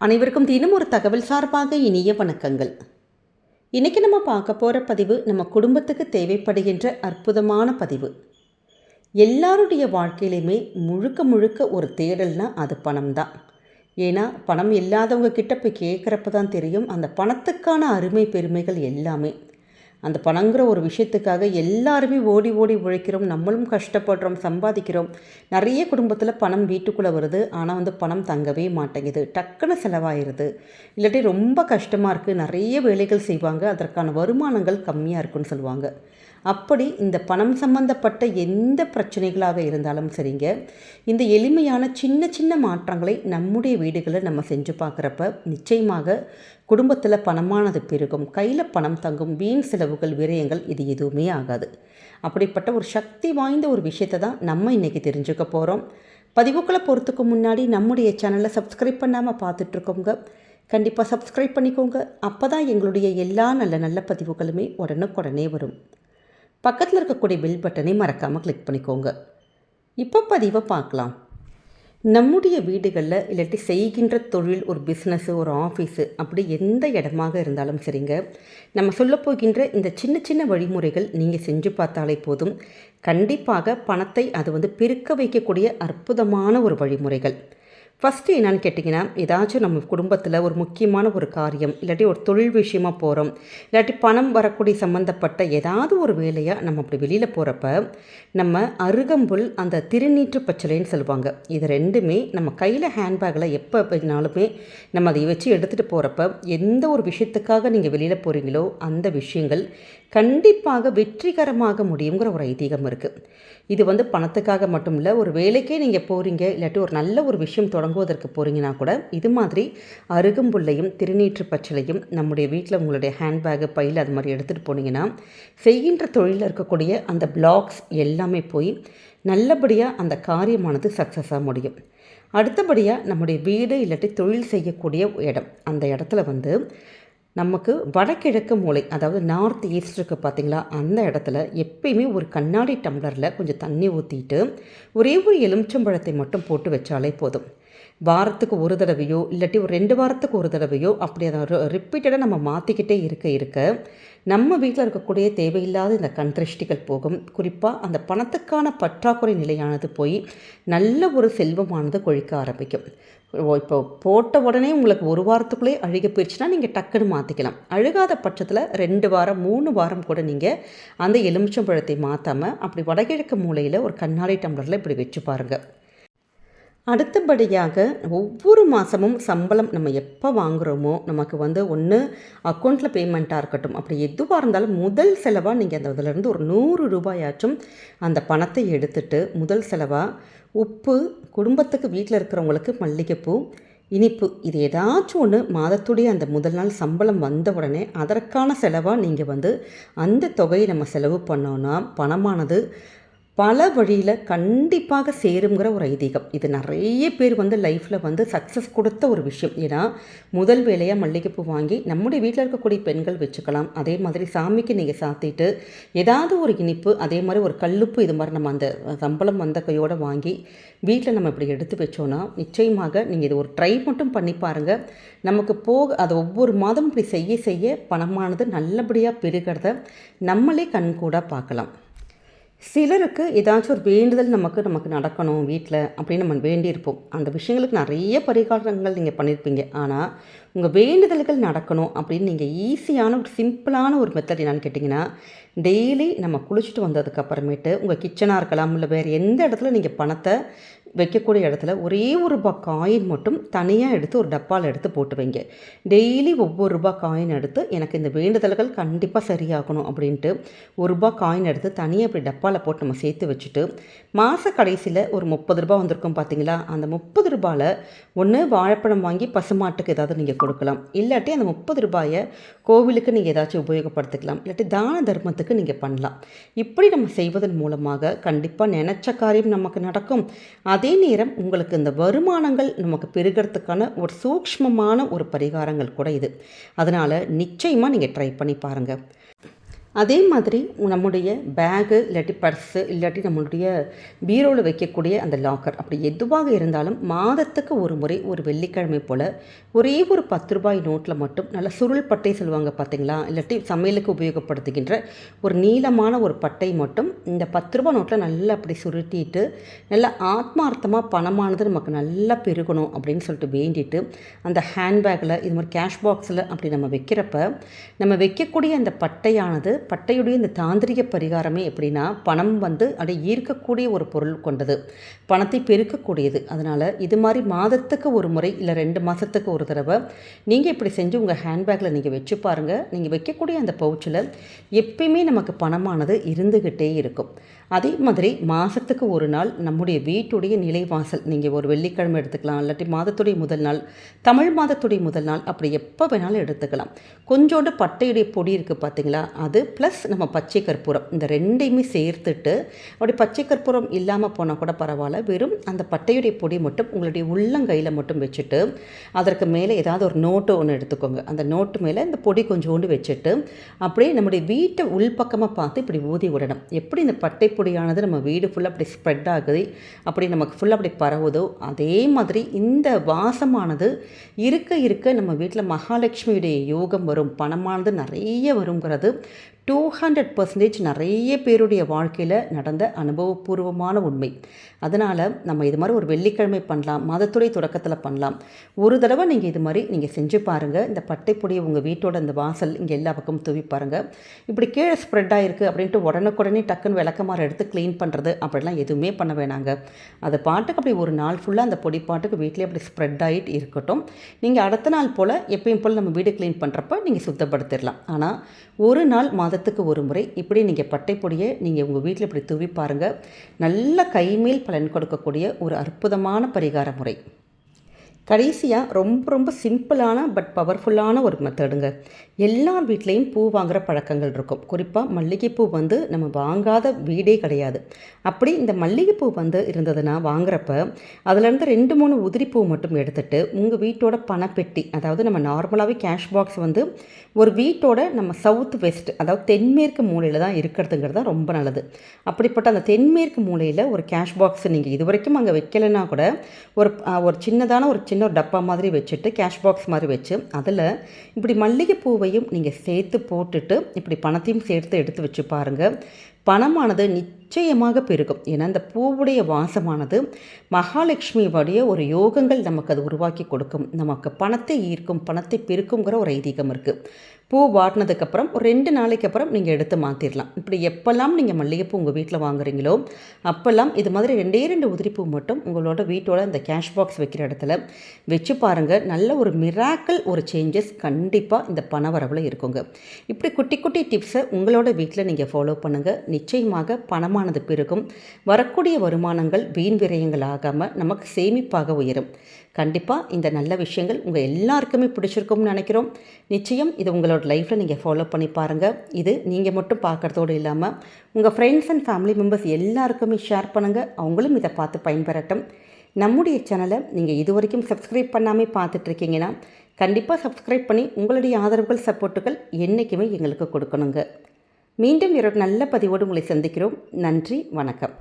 அனைவருக்கும் தினம் ஒரு தகவல் சார்பாக இனிய வணக்கங்கள். இன்றைக்கி நம்ம பார்க்க போகிற பதிவு நம்ம குடும்பத்துக்கு தேவைப்படுகின்ற அற்புதமான பதிவு. எல்லாருடைய வாழ்க்கையிலையுமே முழுக்க முழுக்க ஒரு தேடல்னா அது பணம் தான் ஏன்னா பணம் இல்லாதவங்க கிட்ட போய் கேட்குறப்ப தான் தெரியும் அந்த பணத்துக்கான அருமை பெருமைகள் எல்லாமே. அந்த பணங்கிற ஒரு விஷயத்துக்காக எல்லாருமே ஓடி ஓடி உழைக்கிறோம் நம்மளும் கஷ்டப்படுறோம் சம்பாதிக்கிறோம். நிறைய குடும்பத்தில் பணம் வீட்டுக்குள்ளே வருது ஆனால் வந்து பணம் தங்கவே மாட்டேங்குது. டக்குன்னு செலவாயிருது. இல்லாட்டி ரொம்ப கஷ்டமாக இருக்குது நிறைய வேலைகள் செய்வாங்க. அதற்கான வருமானங்கள் கம்மியாக இருக்குன்னு சொல்லுவாங்க. அப்படி இந்த பணம் சம்பந்தப்பட்ட எந்த பிரச்சனைகளாக இருந்தாலும் சரிங்க. இந்த எளிமையான சின்ன சின்ன மாற்றங்களை நம்முடைய வீடுகளில் நம்ம செஞ்சு பார்க்குறப்ப நிச்சயமாக குடும்பத்தில் பணமானது பெருகும். கையில் பணம் தங்கும் வீண் செலவுகள் விரயங்கள் இது எதுவுமே ஆகாது. அப்படிப்பட்ட ஒரு சக்தி வாய்ந்த ஒரு விஷயத்தை தான் நம்ம இன்றைக்கி தெரிஞ்சுக்க போகிறோம். பதிவுக்களை பொறுத்துக்கு முன்னாடி நம்முடைய சேனலை சப்ஸ்கிரைப் பண்ணாமல் பார்த்துட்ருக்கோங்க. கண்டிப்பாக சப்ஸ்கிரைப் பண்ணிக்கோங்க. அப்போ தான் எங்களுடைய எல்லா நல்ல நல்ல பதிவுகளுமே உடனுக்குடனே வரும். பக்கத்தில் இருக்கக்கூடிய பெல் பட்டனை மறக்காமல் கிளிக் பண்ணிக்கோங்க. இப்போ பதிவை பார்க்கலாம். நம்முடைய வீடுகளில் இல்லாட்டி செய்கின்ற தொழில் ஒரு பிஸ்னஸ்ஸு ஒரு ஆஃபீஸு அப்படி எந்த இடமாக இருந்தாலும் சரிங்க. நம்ம சொல்ல போகின்ற இந்த சின்ன சின்ன வழிமுறைகள் நீங்கள் செஞ்சு பார்த்தாலே போதும். கண்டிப்பாக பணத்தை அது வந்து பெருக்க வைக்கக்கூடிய அற்புதமான ஒரு வழிமுறைகள். ஃபஸ்ட்டு என்னென்னு கேட்டிங்கன்னா ஏதாச்சும் நம்ம குடும்பத்தில் ஒரு முக்கியமான ஒரு காரியம் இல்லாட்டி ஒரு தொழில் விஷயமாக போகிறோம் இல்லாட்டி பணம் வரக்கூடிய சம்மந்தப்பட்ட ஏதாவது ஒரு வேலையாக நம்ம அப்படி வெளியில் போகிறப்ப நம்ம அருகம்புல் அந்த திருநீற்று பச்சலைன்னு சொல்லுவாங்க. இது ரெண்டுமே நம்ம கையில் ஹேண்ட்பேக்கில் எப்போ வேணாலுமே நம்ம அதை வச்சு எடுத்துகிட்டு போகிறப்ப எந்த ஒரு விஷயத்துக்காக நீங்கள் வெளியில் போகிறீங்களோ அந்த விஷயங்கள் கண்டிப்பாக வெற்றிகரமாக முடியுங்கிற ஒரு ஐதீகம் இருக்குது இது வந்து பணத்துக்காக மட்டும் இல்லை ஒரு வேலைக்கே நீங்கள் போகிறீங்க இல்லாட்டி ஒரு நல்ல ஒரு விஷயம் தொடங்குவதற்கு போகிறீங்கன்னா கூட இது மாதிரி அருகம்புல்லையும் திருநீற்று பச்சலையும் நம்முடைய வீட்டில் உங்களுடைய ஹேண்ட்பேக்கு பையில் அது மாதிரி எடுத்துகிட்டு போனீங்கன்னா செய்கின்ற தொழிலில் இருக்கக்கூடிய அந்த பிளாக்ஸ் எல்லாமே போய் நல்லபடியாக அந்த காரியமானது சக்ஸஸாக முடியும். அடுத்தபடியாக நம்முடைய வீடு இல்லாட்டி தொழில் செய்யக்கூடிய இடம் அந்த இடத்துல வந்து நமக்கு வடகிழக்கு மூலை அதாவது நார்த் ஈஸ்ட் இருக்குது பார்த்தீங்களா அந்த இடத்துல எப்பயுமே ஒரு கண்ணாடி டம்ளரில் கொஞ்சம் தண்ணி ஊற்றிட்டு ஒரே ஒரு எலுமிச்சம்பழத்தை மட்டும் போட்டு வச்சாலே போதும். வாரத்துக்கு ஒரு தடவையோ இல்லாட்டி ஒரு ரெண்டு வாரத்துக்கு ஒரு தடவையோ அப்படி அதை ரிப்பீட்டடாக நம்ம மாற்றிக்கிட்டே இருக்க இருக்க நம்ம வீட்டில் இருக்கக்கூடிய தேவையில்லாத இந்த கண்திருஷ்டிகள் போகும். குறிப்பாக அந்த பணத்துக்கான பற்றாக்குறை நிலையானது போய் நல்ல ஒரு செல்வமானது கொழிக்க ஆரம்பிக்கும். இப்போ போட்ட உடனே உங்களுக்கு ஒரு வாரத்துக்குள்ளே அழுக போயிடுச்சுன்னா நீங்கள் டக்குன்னு மாற்றிக்கலாம் அழுகாத பட்சத்தில் ரெண்டு வாரம் மூணு வாரம் கூட நீங்கள் அந்த எலுமிச்சம்பழத்தை மாற்றாமல் அப்படி வடகிழக்கு மூலையில் ஒரு கண்ணாடி டம்ளரில் இப்படி வச்சு பாருங்கள் அடுத்தபடியாக ஒவ்வொரு மாதமும் சம்பளம் நம்ம எப்போ வாங்குகிறோமோ நமக்கு வந்து ஒன்று அக்கௌண்ட்டில் பேமெண்ட்டாக இருக்கட்டும். அப்படி எதுவாக இருந்தாலும் முதல் செலவாக நீங்கள் அந்த இதிலேருந்து ஒரு நூறு ரூபாயாச்சும் அந்த பணத்தை எடுத்துட்டு முதல் செலவாக உப்பு குடும்பத்துக்கு வீட்டில் இருக்கிறவங்களுக்கு மல்லிகைப்பூ இனிப்பு இது ஏதாச்சும் ஒன்று மாதத்துடைய அந்த முதல் நாள் சம்பளம் வந்த உடனே அதற்கான செலவாக நீங்கள் வந்து அந்த தொகையை நம்ம செலவு பண்ணோன்னா பணமானது பல வழியில் கண்டிப்பாக சேருங்கிற ஒரு ஐதீகம். இது நிறைய பேர் வந்து லைஃப்பில் வந்து சக்ஸஸ் கொடுத்த ஒரு விஷயம். ஏன்னா முதல் வேலையாக மல்லிகைப்பூ வாங்கி நம்முடைய வீட்டில் இருக்கக்கூடிய பெண்கள் வச்சுக்கலாம். அதே மாதிரி சாமிக்கு நீங்கள் சாத்திட்டு ஏதாவது ஒரு இனிப்பு அதே மாதிரி ஒரு கல்லுப்பு இது மாதிரி நம்ம அந்த சம்பளம் வந்த கையோடு வாங்கி வீட்டில் நம்ம இப்படி எடுத்து வச்சோன்னா நிச்சயமாக நீங்கள் இது ஒரு ட்ரை மட்டும் பண்ணி பாருங்கள் நமக்கு போக அதை ஒவ்வொரு மாதம் இப்படி செய்ய செய்ய பணமானது நல்லபடியாக பெருகிறத நம்மளே கண்கூடாக பார்க்கலாம். சிலருக்கு ஏதாச்சும் ஒரு வேண்டுதல் நமக்கு நமக்கு நடக்கணும் வீட்டில் அப்படின்னு நம்ம வேண்டியிருப்போம். அந்த விஷயங்களுக்கு நிறைய பரிகாரங்கள் நீங்கள் பண்ணியிருப்பீங்க. ஆனால் உங்கள் வேண்டுதல்கள் நடக்கணும் அப்படின்னு நீங்கள் ஈஸியான ஒரு சிம்பிளான ஒரு மெத்தட் என்னென்னு கேட்டிங்கன்னா டெய்லி நம்ம குளிச்சுட்டு வந்ததுக்கப்புறமேட்டு உங்கள் கிச்சனாக இருக்கலாம் இல்லை வேறு எந்த இடத்துல நீங்கள் பணத்தை வைக்கக்கூடிய இடத்துல ஒரே ஒரு ரூபா காயின் மட்டும் தனியாக எடுத்து ஒரு டப்பாவில் எடுத்து போட்டு வைங்க. டெய்லி ஒவ்வொரு ரூபா காயின் எடுத்து எனக்கு இந்த வேண்டுதல்கள் கண்டிப்பாக சரியாகணும் அப்படின்ட்டு ஒரு ரூபா காயின் எடுத்து தனியாக இப்படி டப்பாவில் போட்டு நம்ம சேர்த்து வச்சுட்டு மாத கடைசியில் ஒரு முப்பது ரூபா வந்திருக்கும் பார்த்தீங்களா அந்த முப்பது ரூபாயில் ஒன்று வாழைப்பழம் வாங்கி பசுமாட்டுக்கு ஏதாவது நீங்கள் கொடுக்கலாம். இல்லாட்டி அந்த முப்பது ரூபாயை கோவிலுக்கு நீங்கள் ஏதாச்சும் உபயோகப்படுத்திக்கலாம். இல்லாட்டி தான தர்மத்துக்கு நீங்கள் பண்ணலாம். இப்படி நம்ம செய்வதன் மூலமாக கண்டிப்பாக நினச்ச காரியம் நமக்கு நடக்கும். அது நேரம் உங்களுக்கு இந்த வருமானங்கள் நமக்கு பெருகிறதுக்கான ஒரு சூக்ஷ்மமான ஒரு பரிகாரங்கள் கூட இது. அதனால் நிச்சயமாக நீங்கள் ட்ரை பண்ணி பாருங்கள் அதே மாதிரி நம்முடைய பேகு இல்லாட்டி பர்ஸு இல்லாட்டி நம்மளுடைய பீரோவில் வைக்கக்கூடிய அந்த லாக்கர் அப்படி எதுவாக இருந்தாலும் மாதத்துக்கு ஒரு முறை ஒரு வெள்ளிக்கிழமை போல் ஒரே ஒரு பத்து ரூபாய் நோட்டில் மட்டும் நல்ல சுருள் பட்டை சொல்லுவாங்க பார்த்தீங்களா இல்லாட்டி சமையலுக்கு உபயோகப்படுத்துகின்ற ஒரு நீளமான ஒரு பட்டை மட்டும் இந்த பத்து ரூபாய் நோட்டில் நல்லா அப்படி சுருட்டிட்டு நல்லா ஆத்மார்த்தமாக பணமானது நமக்கு நல்லா பெருகணும் அப்படின்னு சொல்லிட்டு வேண்டிட்டு அந்த ஹேண்ட்பேக்கில் இது மாதிரி கேஷ் பாக்ஸில் அப்படி நம்ம வைக்கிறப்ப நம்ம வைக்கக்கூடிய அந்த பட்டையானது பட்டையுடைய இந்த தாந்திரிக பரிகாரமே எப்படின்னா பணம் வந்து அதை ஈர்க்கக்கூடிய ஒரு பொருள் கொண்டது. பணத்தை பெருக்கக்கூடியது. அதனால் இது மாதிரி மாதத்துக்கு ஒரு முறை இல்லை ரெண்டு மாதத்துக்கு ஒரு தடவை நீங்கள் இப்படி செஞ்சு உங்கள் ஹேண்ட்பேக்கில் நீங்கள் வச்சு பாருங்கள் நீங்கள் வைக்கக்கூடிய அந்த பவுச்சில் எப்பயுமே நமக்கு பணமானது இருந்துக்கிட்டே இருக்கும். அதே மாதிரி மாதத்துக்கு ஒரு நாள் நம்முடைய வீட்டுடைய நிலைவாசல். நீங்கள் ஒரு வெள்ளிக்கிழமை எடுத்துக்கலாம் இல்லாட்டி மாதத்துடைய முதல் நாள் தமிழ் மாதத்துடைய முதல் நாள் அப்படி எப்போ வேணாலும் எடுத்துக்கலாம். கொஞ்சோண்டு பட்டையுடைய பொடி இருக்குது பார்த்தீங்களா அது ப்ளஸ் நம்ம பச்சை கற்பூரம். இந்த ரெண்டையுமே சேர்த்துட்டு அப்படி பச்சை கற்பூரம் இல்லாமல் போனால் கூட பரவாயில்ல. வெறும் அந்த பட்டையுடைய பொடி மட்டும் உங்களுடைய உள்ளங்கையில் மட்டும் வச்சுட்டு அதற்கு மேலே ஏதாவது ஒரு நோட்டு ஒன்று எடுத்துக்கோங்க. அந்த நோட்டு மேலே இந்த பொடி கொஞ்சோண்டு வச்சுட்டு அப்படியே நம்முடைய வீட்டை உள்பக்கமாக பார்த்து இப்படி ஊதி விடணும். எப்படி இந்த பட்டை புகைப்பொடியானது நம்ம வீடு ஃபுல்லாக அப்படி ஸ்ப்ரெட் ஆகுது. அப்படி நமக்கு ஃபுல்லாக அப்படி பரவுதோ அதே மாதிரி இந்த வாசமானது இருக்க இருக்க நம்ம வீட்டில் மகாலட்சுமியுடைய யோகம் வரும் பணமானது நிறைய வருங்கிறது டூ ஹண்ட்ரட் பர்சன்டேஜ் நிறைய பேருடைய வாழ்க்கையில் நடந்த அனுபவபூர்வமான உண்மை. அதனால் நம்ம இது மாதிரி ஒரு வெள்ளிக்கிழமை பண்ணலாம் மதத்துறை தொடக்கத்தில் பண்ணலாம். ஒரு தடவை நீங்கள் இது மாதிரி நீங்கள் செஞ்சு பாருங்கள் இந்த பட்டைப்பொடியை உங்கள் வீட்டோட இந்த வாசல் இங்கே எல்லா பக்கமும் தூவி பாருங்கள் இப்படி கீழே ஸ்ப்ரெட் ஆகிருக்கு அப்படின்ட்டு உடனுக்குடனே டக்குன்னு விளக்கமாற எடுத்து க்ளீன் பண்ணுறது அப்படிலாம் எதுவுமே பண்ண வேணாங்க. அது பாட்டுக்கு அப்படி ஒரு நாள் ஃபுல்லாக அந்த பொடி பாட்டுக்கு வீட்டிலே அப்படி ஸ்ப்ரெட் ஆகிட்டு இருக்கட்டும். நீங்கள் அடுத்த நாள் போல் எப்பயும் போல் நம்ம வீடு க்ளீன் பண்ணுறப்ப நீங்கள் சுத்தப்படுத்திடலாம். ஆனால் ஒரு நாள் மாதத்துக்கு ஒரு முறை இப்படி நீங்கள் பட்டைப்பொடியை நீங்கள் உங்கள் வீட்டில் இப்படி தூவி பாருங்கள் நல்ல கைமேல் பலன் கொடுக்கக்கூடிய ஒரு அற்புதமான பரிகார முறை. கடைசியாக ரொம்ப ரொம்ப சிம்பிளான பட் பவர்ஃபுல்லான ஒரு மெத்தடுங்க. எல்லார் வீட்லேயும் பூ வாங்குகிற பழக்கங்கள் இருக்கும். குறிப்பாக மல்லிகைப்பூ வந்து நம்ம வாங்காத வீடே கிடையாது. அப்படி இந்த மல்லிகைப்பூ வந்து இருந்ததுன்னா வாங்குறப்ப அதுலேருந்து ரெண்டு மூணு உதிரிப்பூ மட்டும் எடுத்துகிட்டு உங்கள் வீட்டோட பணப்பெட்டி அதாவது நம்ம நார்மலாகவே கேஷ் பாக்ஸ் வந்து ஒரு வீட்டோட நம்ம சவுத் வெஸ்ட் அதாவது தென்மேற்கு மூலையில் தான் இருக்கிறதுங்கிறது தான் ரொம்ப நல்லது. அப்படிப்பட்ட அந்த தென்மேற்கு மூலையில் ஒரு கேஷ் பாக்ஸ் நீங்கள் இது வரைக்கும் அங்கே வைக்கலைன்னா கூட ஒரு ஒரு சின்னதான ஒரு சின்ன ஒரு டப்பா மாதிரி வச்சுட்டு கேஷ் பாக்ஸ் மாதிரி வச்சு அதில் இப்படி மல்லிகைப்பூவையும் நீங்கள் சேர்த்து போட்டுட்டு இப்படி பணத்தையும் சேர்த்து எடுத்து வச்சு பாருங்கள் பணமானது நிச்சயமாக பெருகும். ஏன்னா அந்த பூவுடைய வாசமானது மகாலட்சுமியுடைய ஒரு யோகங்கள் நமக்கு அது உருவாக்கி கொடுக்கும். நமக்கு பணத்தை ஈர்க்கும் பணத்தை பெருக்குங்கிற ஒரு ஐதீகம் இருக்குது பூ வாட்டினதுக்கப்புறம் ஒரு ரெண்டு நாளைக்கு அப்புறம் நீங்கள் எடுத்து மாற்றிடலாம் இப்படி எப்போல்லாம் நீங்கள் மல்லிகைப்பூ உங்கள் வீட்டில் வாங்குறீங்களோ அப்போல்லாம் இது மாதிரி ரெண்டே ரெண்டு உதிரிப்பூ மட்டும் உங்களோட வீட்டோட இந்த கேஷ் பாக்ஸ் வைக்கிற இடத்துல வச்சு பாருங்கள் நல்ல ஒரு மிராக்கல் ஒரு சேஞ்சஸ் கண்டிப்பாக இந்த பண வரவில் இருக்குங்க. இப்படி குட்டி குட்டி டிப்ஸை உங்களோட வீட்டில் நீங்கள் ஃபாலோ பண்ணுங்கள் நிச்சயமாக பணமானது பெருகும். வரக்கூடிய வருமானங்கள் வீண் விரயங்கள் ஆகாமல் நமக்கு சேமிப்பாக உயரும். கண்டிப்பாக இந்த நல்ல விஷயங்கள் உங்கள் எல்லாருக்குமே பிடிச்சிருக்கும்னு நினைக்கிறோம். நிச்சயம் இது உங்களோட உங்களோட லைஃப்பில் நீங்கள் ஃபாலோ பண்ணி பாருங்கள் இது நீங்கள் மட்டும் பார்க்குறதோடு இல்லாமல் உங்கள் ஃப்ரெண்ட்ஸ் அண்ட் ஃபேமிலி மெம்பர்ஸ் எல்லாருக்குமே ஷேர் பண்ணுங்கள் அவங்களும் இதை பார்த்து பயன்பெறட்டும். நம்முடைய சேனலை நீங்கள் இது வரைக்கும் சப்ஸ்கிரைப் பண்ணாமல் பார்த்துட்ருக்கீங்கன்னா கண்டிப்பாக சப்ஸ்கிரைப் பண்ணி உங்களுடைய ஆதரவுகள் சப்போர்ட்டுகள் என்றைக்குமே எங்களுக்கு கொடுக்கணுங்க. மீண்டும் இரவு நல்ல பதிவோடு உங்களை சந்திக்கிறோம். நன்றி வணக்கம்.